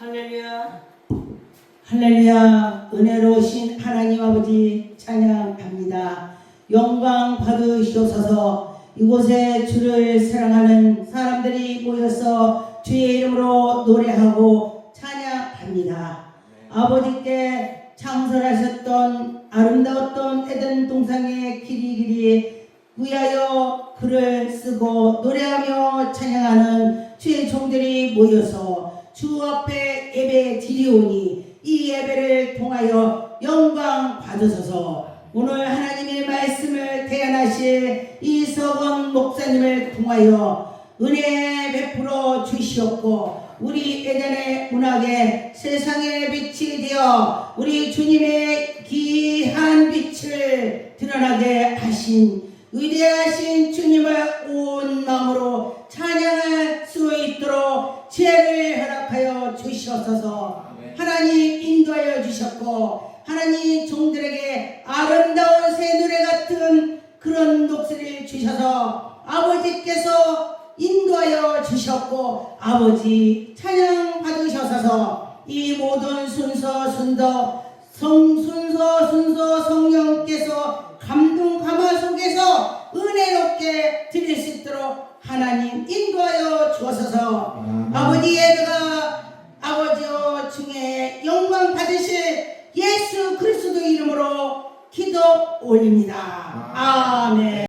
할렐루야. 할렐루야 은혜로우신 하나님 아버지 찬양합니다. 영광 받으시옵소서 이곳에 주를 사랑하는 사람들이 모여서 주의 이름으로 노래하고 찬양합니다. 아버지께 창설하셨던 아름다웠던 에덴 동상의 길이 길이 위하여 글을 쓰고 노래하며 찬양하는 주의 종들이 모여서 주 앞에 예배 드리오니 이 예배를 통하여 영광 받으소서. 오늘 하나님의 말씀을 대안하실 이석원 목사님을 통하여 은혜 베풀어 주시옵고 우리 예전의 문학에 세상의 빛이 되어 우리 주님의 귀한 빛을 드러나게 하신 위대하신 주님을 온 마음으로 찬양할 수 있도록 지혜를 허락하여 주시옵소서. 하나님 인도하여 주셨고 하나님 종들에게 아름다운 새 노래 같은 그런 목소리를 주셔서 아버지께서 인도하여 주셨고 아버지 찬양 받으셔서 이 모든 순서 순서 성 순서 순서 성령께서 감동 감화 속에서 은혜롭게 드릴 수 있도록 하나님 인도하여 주옵소서. 아버지의 기도 올립니다. 아. 아멘.